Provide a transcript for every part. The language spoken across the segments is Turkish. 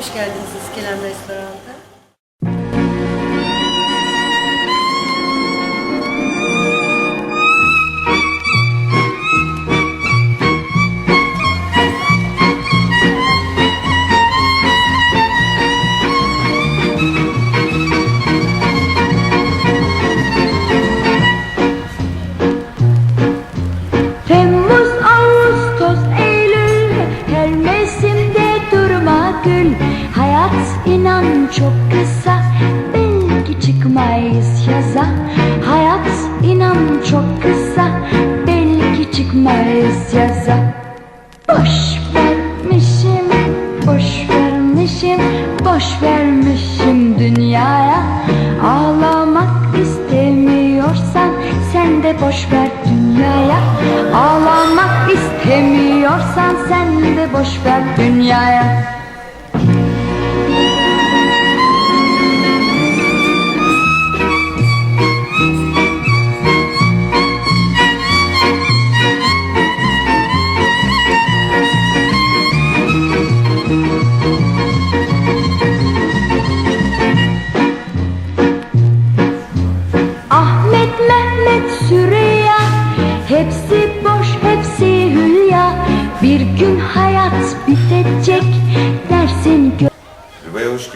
Hoş geldiniz İskelem Restoran'da. Çok kısa Belki çıkmayız yaza. Hayat inan çok kısa Belki çıkmayız yaza. Boş vermişim, boş vermişim Boş vermişim dünyaya. Ağlamak istemiyorsan Sen de boş ver dünyaya. Ağlamak istemiyorsan Sen de boş ver dünyaya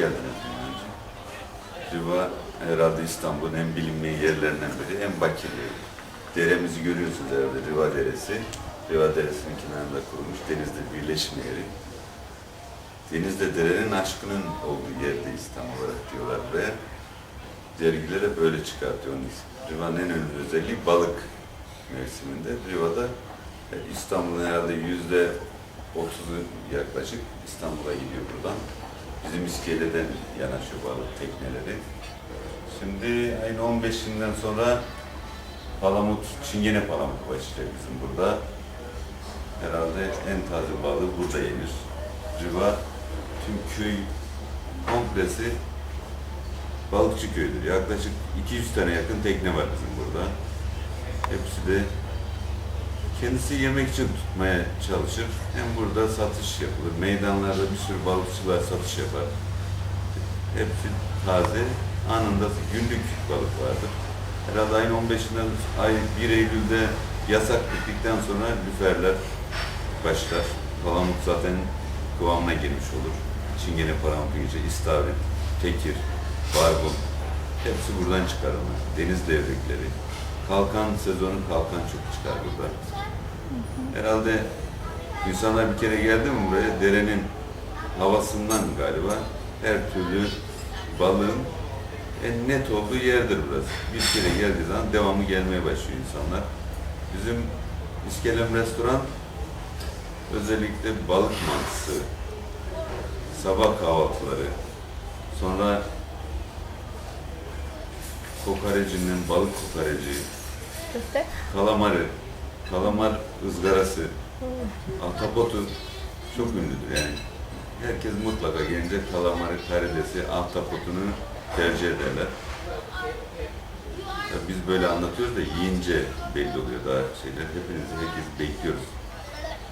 Geldiniz. Riva herhalde İstanbul'un en bilinmeyen yerlerinden biri, en bakirli. Deremizi görüyorsunuz herhalde Riva Deresi. Riva Deresi'nin kenarında kurulmuş denizle birleşim yeri. Denizde derenin aşkının olduğu yerdeyiz tam olarak diyorlar buraya. Dergilere böyle çıkartıyor onun ismi. Riva'nın en önemli özelliği balık mevsiminde. Riva'da e, İstanbul'un herhalde yüzde otuzu yaklaşık İstanbul'a gidiyor buradan. Bizim iskeleden yanaşıyor balık tekneleri. Şimdi ayın 15'inden sonra palamut, çingene palamut başlayacak bizim burada. Herhalde en taze balığı burada yenir. Riva tüm köy komplesi balıkçı köyüdür. Yaklaşık 200 tane yakın tekne var bizim burada. Hepsi de kendisi yemek için tutmaya çalışır. Hem burada satış yapılır. Meydanlarda bir sürü balıkçılar satış yapar. Hepsi taze. Anında günlük balık vardır. Herhalde ayın 15'inden ay 1 Eylül'de yasak bittikten sonra lüferler başlar. Palamut zaten kıvamına girmiş olur. Çingene gece, istavrit, tekir, barbun. Hepsi buradan çıkarılır. Deniz devrekleri. Kalkan sezonu kalkan çok çıkar burada. Herhalde insanlar bir kere geldi mi buraya derenin havasından galiba her türlü balığın en net olduğu yerdir burası. Bir kere geldiği zaman devamı gelmeye başlıyor insanlar. Bizim İskelem Restoran özellikle balık mantısı, sabah kahvaltıları, sonra kokorecinin balık kokoreci, kalamarı, kalamar ızgarası, ahtapotu çok ünlüdür yani. Herkes mutlaka gelince kalamarı, karidesi, ahtapotunu tercih ederler. Ya biz böyle anlatıyoruz da yiyince belli oluyor daha şeyler. Hepinizi herkes bekliyoruz.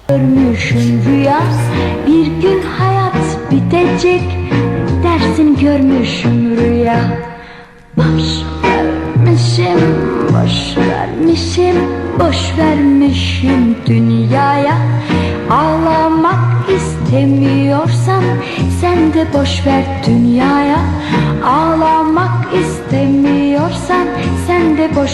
Görmüşüm rüya Bir gün hayat bitecek Dersin görmüşüm rüya Boş vermişim Boş vermişim boş vermişim dünyaya. Ağlamak istemiyorsan sen de boş ver dünyaya. Ağlamak istemiyorsan sen de boş